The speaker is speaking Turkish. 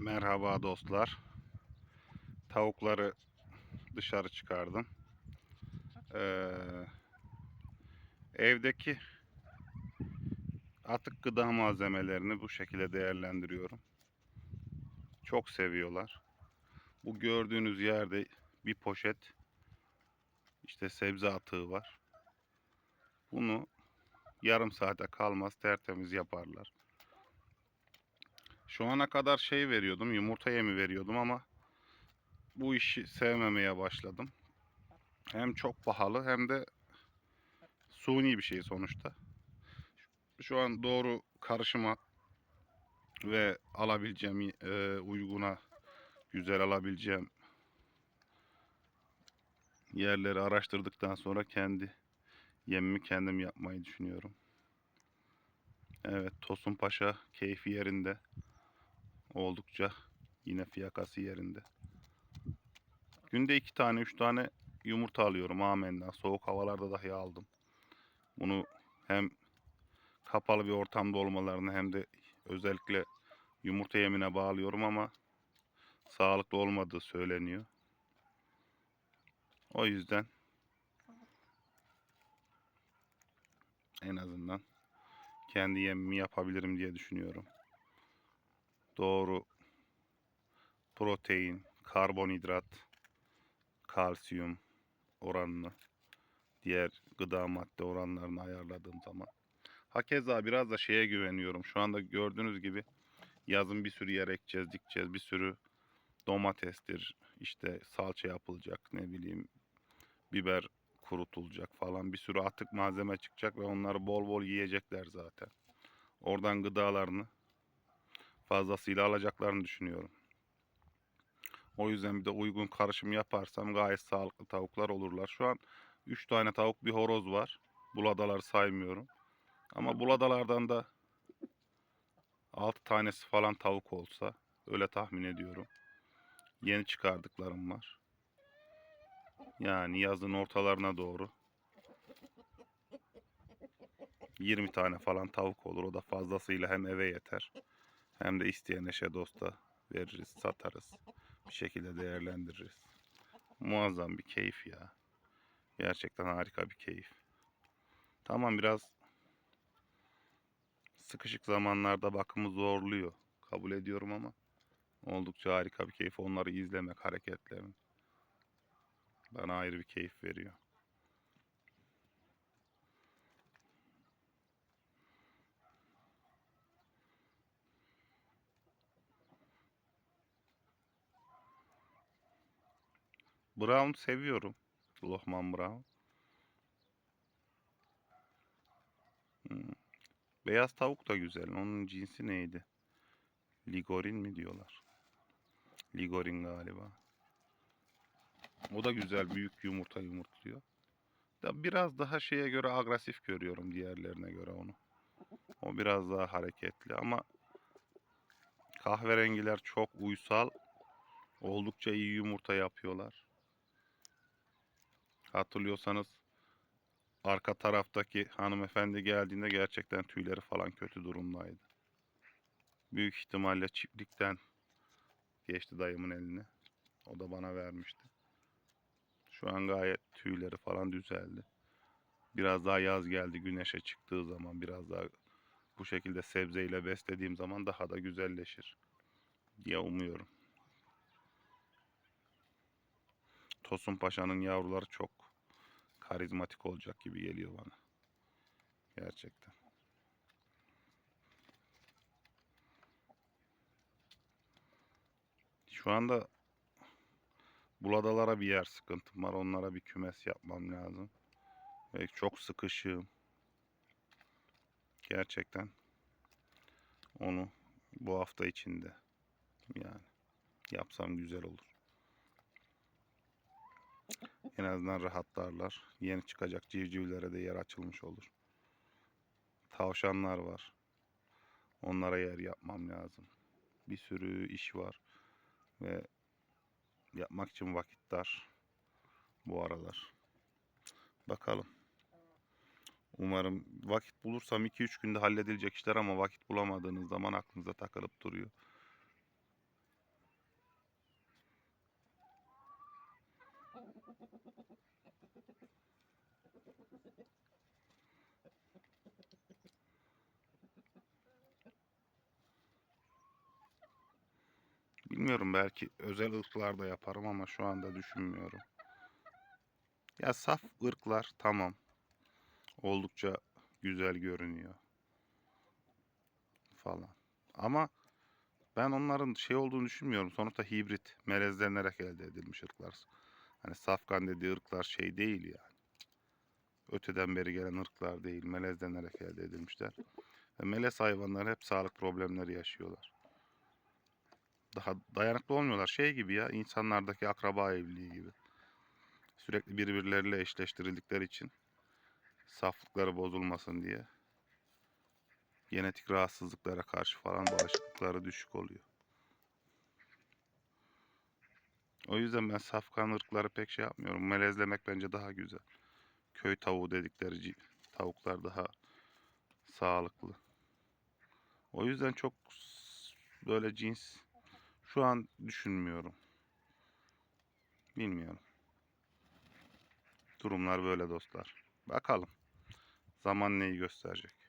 Merhaba dostlar. Tavukları dışarı çıkardım. Ee, evdeki atık gıda malzemelerini bu şekilde değerlendiriyorum. Çok seviyorlar. Bu gördüğünüz yerde bir poşet işte sebze atığı var. Bunu yarım saate kalmaz tertemiz yaparlar. Şu ana kadar şey veriyordum, yumurta yemi veriyordum ama bu işi sevmemeye başladım. Hem çok pahalı hem de suni bir şey sonuçta. Şu an doğru karışıma ve alabileceğim e, uyguna güzel alabileceğim yerleri araştırdıktan sonra kendi yemimi kendim yapmayı düşünüyorum. Evet Tosun Paşa keyfi yerinde. Oldukça yine fiyakası yerinde. Günde iki tane üç tane yumurta alıyorum amenna. Soğuk havalarda dahi aldım. Bunu hem kapalı bir ortamda olmalarını hem de özellikle yumurta yemine bağlıyorum ama sağlıklı olmadığı söyleniyor. O yüzden en azından kendi yemimi yapabilirim diye düşünüyorum. Doğru protein, karbonhidrat, kalsiyum oranını diğer gıda madde oranlarını ayarladığım zaman. Hakeza biraz da şeye güveniyorum. Şu anda gördüğünüz gibi yazın bir sürü yer ekeceğiz, dikeceğiz. Bir sürü domatestir, işte salça yapılacak, ne bileyim biber kurutulacak falan. Bir sürü atık malzeme çıkacak ve onları bol bol yiyecekler zaten. Oradan gıdalarını fazlasıyla alacaklarını düşünüyorum. O yüzden bir de uygun karışım yaparsam gayet sağlıklı tavuklar olurlar. Şu an 3 tane tavuk bir horoz var. Buladaları saymıyorum. Ama buladalardan da 6 tanesi falan tavuk olsa öyle tahmin ediyorum. Yeni çıkardıklarım var. Yani yazın ortalarına doğru 20 tane falan tavuk olur. O da fazlasıyla hem eve yeter hem de isteyen eşe dosta veririz, satarız. Bir şekilde değerlendiririz. Muazzam bir keyif ya. Gerçekten harika bir keyif. Tamam biraz sıkışık zamanlarda bakımı zorluyor. Kabul ediyorum ama oldukça harika bir keyif. Onları izlemek, hareketlerini bana ayrı bir keyif veriyor. Brown seviyorum. Lohman Brown. Hmm. Beyaz tavuk da güzel. Onun cinsi neydi? Ligorin mi diyorlar? Ligorin galiba. O da güzel büyük yumurta yumurtluyor. Da biraz daha şeye göre agresif görüyorum diğerlerine göre onu. O biraz daha hareketli ama kahverengiler çok uysal. Oldukça iyi yumurta yapıyorlar. Hatırlıyorsanız arka taraftaki hanımefendi geldiğinde gerçekten tüyleri falan kötü durumdaydı. Büyük ihtimalle çiftlikten geçti dayımın eline. O da bana vermişti. Şu an gayet tüyleri falan düzeldi. Biraz daha yaz geldi güneşe çıktığı zaman biraz daha bu şekilde sebzeyle beslediğim zaman daha da güzelleşir diye umuyorum. Tosun Paşa'nın yavruları çok karizmatik olacak gibi geliyor bana. Gerçekten. Şu anda buladalara bir yer sıkıntım var. Onlara bir kümes yapmam lazım. Ve çok sıkışığım. Gerçekten onu bu hafta içinde yani yapsam güzel olur. En azından rahatlarlar. Yeni çıkacak civcivlere de yer açılmış olur. Tavşanlar var. Onlara yer yapmam lazım. Bir sürü iş var. Ve yapmak için vakit dar. Bu aralar. Bakalım. Umarım vakit bulursam 2-3 günde halledilecek işler ama vakit bulamadığınız zaman aklınıza takılıp duruyor. Bilmiyorum belki özel ırklarda yaparım ama şu anda düşünmüyorum. Ya saf ırklar tamam. Oldukça güzel görünüyor. Falan. Ama ben onların şey olduğunu düşünmüyorum. Sonuçta hibrit, melezlenerek elde edilmiş ırklar. Hani safkan dediği ırklar şey değil yani. Öteden beri gelen ırklar değil, melezlenerek elde edilmişler. Ve melez hayvanlar hep sağlık problemleri yaşıyorlar. Daha dayanıklı olmuyorlar. Şey gibi ya, insanlardaki akraba evliliği gibi. Sürekli birbirleriyle eşleştirildikleri için saflıkları bozulmasın diye genetik rahatsızlıklara karşı falan bağışıklıkları düşük oluyor. O yüzden ben safkan ırkları pek şey yapmıyorum. Melezlemek bence daha güzel. Köy tavuğu dedikleri tavuklar daha sağlıklı. O yüzden çok böyle cins şu an düşünmüyorum. Bilmiyorum. Durumlar böyle dostlar. Bakalım. Zaman neyi gösterecek.